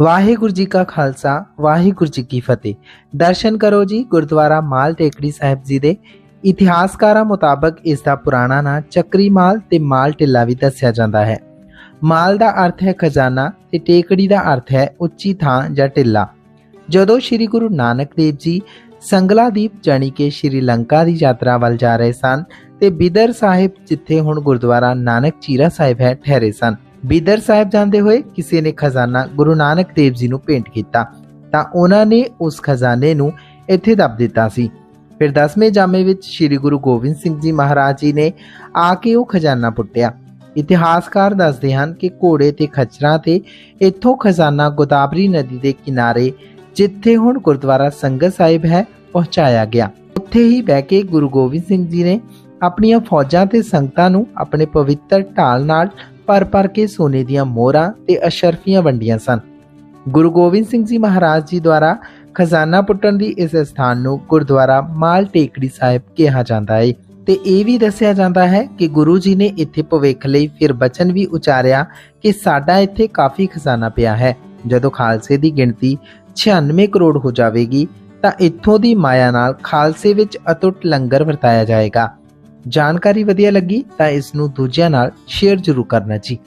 ਵਾਹਿਗੁਰੂ ਜੀ ਕਾ ਖਾਲਸਾ, ਵਾਹਿਗੁਰੂ ਜੀ ਕੀ ਫਤਿਹ। ਦਰਸ਼ਨ ਕਰੋ ਜੀ ਗੁਰਦੁਆਰਾ ਮਾਲ ਟੇਕੜੀ ਸਾਹਿਬ ਜੀ ਦੇ। ਇਤਿਹਾਸਕਾਰਾਂ ਮੁਤਾਬਕ ਇਸ ਦਾ ਪੁਰਾਣਾ ਨਾਂ ਚੱਕਰੀ ਮਾਲ ਤੇ ਮਾਲ ਟਿੱਲਾ ਵੀ ਦੱਸਿਆ ਜਾਂਦਾ ਹੈ। ਮਾਲ ਦਾ ਅਰਥ ਹੈ ਖਜ਼ਾਨਾ ਤੇ ਟੇਕੜੀ ਦਾ ਅਰਥ ਹੈ ਉੱਚੀ ਥਾਂ ਜਾਂ ਟਿੱਲਾ। ਜਦੋਂ ਸ੍ਰੀ ਗੁਰੂ ਨਾਨਕ ਦੇਵ ਜੀ ਸੰਗਲਾਦੀਪ ਜਾਣੀ ਕਿ ਸ੍ਰੀ ਲੰਕਾ ਦੀ ਯਾਤਰਾ ਵੱਲ ਜਾ ਰਹੇ ਸਨ ਤੇ ਬਿਦਰ ਸਾਹਿਬ ਜਿੱਥੇ ਹੁਣ ਗੁਰਦੁਆਰਾ ਨਾਨਕ ਚੀਰਾ ਸਾਹਿਬ ਹੈ, ਠਹਿਰੇ ਸਨ ਬਿਦਰ ਸਾਹਿਬ ਜਾਂਦੇ ਹੋਏ ਕਿਸੇ ਨੇ ਖਜ਼ਾਨਾ ਗੁਰੂ ਨਾਨਕ ਦੇਵ ਜੀ ਨੂੰ ਭੇਂਟ ਕੀਤਾ, ਤਾਂ ਉਹਨਾਂ ਨੇ ਉਸ ਖਜ਼ਾਨੇ ਨੂੰ ਇੱਥੇ ਦੱਬ ਦਿੱਤਾ ਸੀ। ਫਿਰ 10ਵੇਂ ਜਾਮੇ ਵਿੱਚ ਸ੍ਰੀ ਗੁਰੂ ਗੋਬਿੰਦ ਸਿੰਘ ਜੀ ਮਹਾਰਾਜ ਜੀ ਨੇ ਆ ਕੇ ਉਹ ਖਜ਼ਾਨਾ ਪੁੱਟਿਆ। ਇਤਿਹਾਸਕਾਰ ਦੱਸਦੇ ਹਨ ਕਿ ਘੋੜੇ ਤੇ ਖਚਰਾਂ ਤੇ ਇੱਥੋਂ ਖਜ਼ਾਨਾ ਗੋਦਾਵਰੀ ਨਦੀ ਦੇ ਕਿਨਾਰੇ, ਜਿੱਥੇ ਹੁਣ ਗੁਰਦੁਆਰਾ ਸੰਗਤ ਸਾਹਿਬ ਹੈ, ਪਹੁੰਚਾਇਆ ਗਿਆ। ਉੱਥੇ ਹੀ ਬਹਿ ਕੇ ਗੁਰੂ ਗੋਬਿੰਦ ਸਿੰਘ ਜੀ ਨੇ ਆਪਣੀਆਂ ਫੌਜਾਂ ਤੇ ਸੰਗਤਾਂ ਨੂੰ ਆਪਣੇ ਪਵਿੱਤਰ ਢਾਲ ਨਾਲ ਭਰ ਭਰ ਕੇ ਸੋਨੇ ਦੀਆਂ ਮੋਹਰਾਂ ਤੇ ਅਸ਼ਰਫੀਆਂ ਵੰਡੀਆਂ ਸਨ। ਗੁਰੂ ਗੋਬਿੰਦ ਸਿੰਘ ਜੀ ਮਹਾਰਾਜ ਜੀ ਦੁਆਰਾ ਖਜ਼ਾਨਾ ਪੁੱਟਣ ਦੀ ਇਸ ਸਥਾਨ ਨੂੰ ਗੁਰਦੁਆਰਾ ਮਾਲ ਟੇਕੜੀ ਸਾਹਿਬ ਕਿਹਾ ਜਾਂਦਾ ਹੈ ਤੇ ਇਹ ਵੀ ਦੱਸਿਆ ਜਾਂਦਾ ਹੈ ਕਿ ਗੁਰੂ ਜੀ ਨੇ ਇੱਥੇ ਭਵਿੱਖ ਲਈ ਫਿਰ ਬਚਨ ਵੀ ਉਚਾਰਿਆ ਕਿ ਸਾਡਾ ਇੱਥੇ ਕਾਫੀ ਖਜ਼ਾਨਾ ਪਿਆ ਹੈ। ਜਦੋਂ ਖਾਲਸੇ ਦੀ ਗਿਣਤੀ 96 ਕਰੋੜ ਹੋ ਜਾਵੇਗੀ ਤਾਂ ਇੱਥੋਂ ਦੀ ਮਾਇਆ ਨਾਲ ਖਾਲਸੇ ਵਿੱਚ ਅਟੁੱਟ ਲੰਗਰ ਵਰਤਾਇਆ ਜਾਏਗਾ। ਜਾਣਕਾਰੀ ਵਧੀਆ ਲੱਗੀ ਤਾਂ ਇਸ ਨੂੰ ਦੂਜਿਆਂ ਨਾਲ ਸ਼ੇਅਰ ਜ਼ਰੂਰ ਕਰਨਾ ਜੀ।